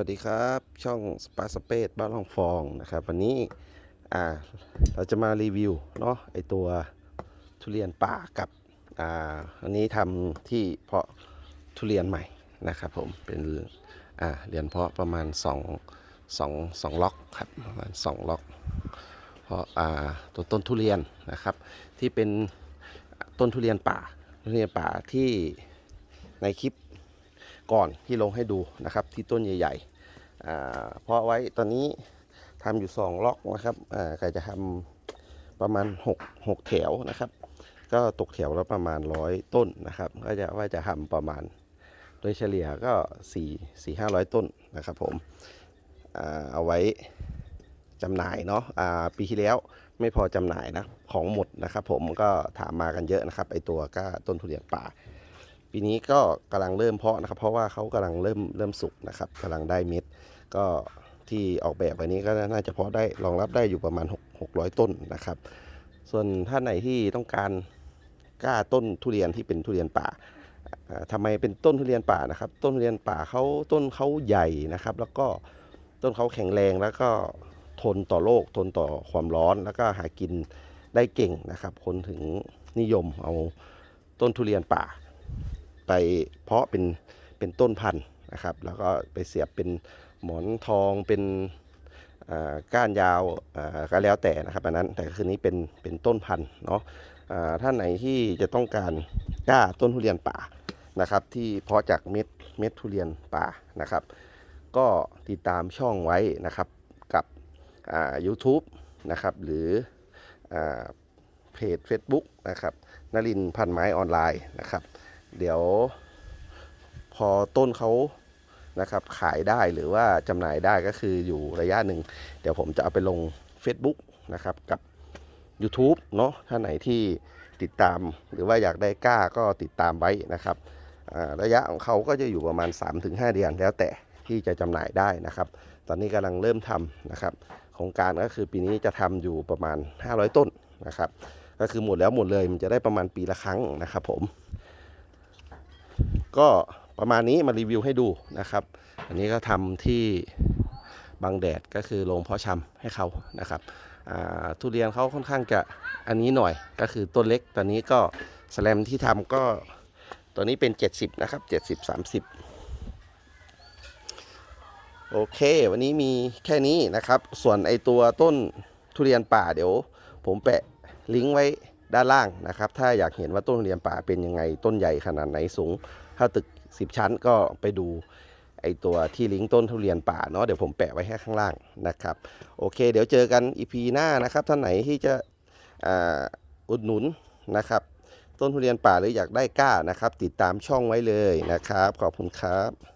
วัสดีครับ ช่องสปาสเปซบ้านลองฟองนะครับ วันนี้อ่าเราจะมารีวิวเนาะไอตัวทุเรียนป่ากับอ่าอันนี้ทำที่เพาะทุเรียนใหม่นะครับผมเป็นอ่าเรียนเพาะประมาณ2 2 2ล็อกครับประมาณ2ล็อก เพราะอ่าตัวต้นทุเรียนนะครับ ที่เป็นต้นทุเรียนป่าทุเรียนป่าที่ในคลิป ก่อนที่ลงให้ดูนะครับ ที่ต้นใหญ่ๆเพราะไว้ตอนนี้ทำอยู่ 2 ล็อกนะครับอ่าก็จะทำประมาณ 6 6 แถวนะครับ ก็ตกแถวและประมาณร้อยต้นนะครับ ก็จะว่าจะทำประมาณ โดยเฉลี่ยก็4 4 500 ต้นนะครับผมเอาไว้จำหน่ายเนาะปีที่แล้วไม่พอจำหน่ายนะของหมดนะครับผมก็ถามมากันเยอะนะครับไอตัวก้าต้นทุเรียนป่า ปีนี้ก็กำลังเริ่มเพาะนะครับ เพราะว่าเขากำลังเริ่มเริ่มสุกนะครับกำลังได้เม็ดก็ที่ออกแบบไว้นี้ก็น่าจะเพาะได้รองรับได้อยู่ประมาณ6 600 ต้นนะครับ ส่วนท่านไหนที่ต้องการกล้าต้นทุเรียนที่เป็นทุเรียนป่าอ่าทำไมเป็นต้นทุเรียนป่านะครับ ต้นทุเรียนป่าเขาต้นเขาใหญ่นะครับ แล้วก็ต้นเขาแข็งแรงแล้วก็ทนต่อโรคทนต่อความร้อนแล้วก็หากินได้เก่งนะครับ คนถึงนิยมเอาต้นทุเรียนป่า ไปเพาะเป็นเป็นต้นพันธุ์นะครับ แล้วก็ไปเสียบเป็นหมอนทองเป็นก้านยาวก็แล้วแต่นะครับอันนั้นแต่คืนนี้เป็นเป็นต้นพันธุ์เนาะอ่าท่านไหนที่จะต้องการก้าต้นทุเรียนป่านะครับ ที่เพาะจากเม็ดเม็ดทุเรียนป่านะครับ ก็ติดตามช่องไว้นะครับกับอ่า YouTube นะครับหรืออเพจ Facebook นะครับนลินพันไม้ออนไลน์นะครับ เดี๋ยวพอต้นเขานะครับขายได้หรือว่าจำหน่ายได้ก็คืออยู่ระยะหนึ่ง เดี๋ยวผมจะเอาไปลง Facebook นะครับกับ YouTube เนาะถ้าไหนที่ติดตามหรือว่าอยากได้กล้าก็ติดตามไว้นะครับระยะของเขาก็จะอยู่ประมาณ 3-5 เดือนแล้วแต่ที่จะจำหน่ายได้นะครับ ตอนนี้กำลังเริ่มทำนะครับโครงการก็คือปีนี้จะทำอยู่ประมาณ 500 ต้นนะครับ ก็คือหมดแล้วหมดเลยมันจะได้ประมาณปีละครั้งนะครับผม ก็ประมาณนี้มารีวิวให้ดูนะครับ อันนี้ก็ทำที่บางแดดก็คือโรงเพาะชำให้เขานะครับทุเรียนเขาค่อนข้างจะอันนี้หน่อยก็คือต้นเล็กตอนนี้ก็สแลมที่ทำก็ตัวนี้เป็น 70 นะครับ 70 30 โอเค วันนี้มีแค่นี้นะครับ ส่วนไอตัวต้นทุเรียนป่าเดี๋ยว ผมแปะลิงก์ไว้ ด้านล่างนะครับ ถ้าอยากเห็นว่าต้นทุเรียนป่าเป็นยังไงต้นใหญ่ขนาดไหนสูง ถ้าตึก 10 ชั้นก็ไปดูไอตัวที่ลิงก์ต้นทุเรียนป่าเนาะเดี๋ยวผมแปะไว้ให้ข้างล่างนะครับ โอเค เดี๋ยวเจอกันอีพีหน้านะครับท่านไหนที่จะอ,อุดหนุนนะครับ ต้นทุเรียนป่าหรืออยากได้กล้านะครับ ติดตามช่องไว้เลยนะครับ ขอบคุณครับ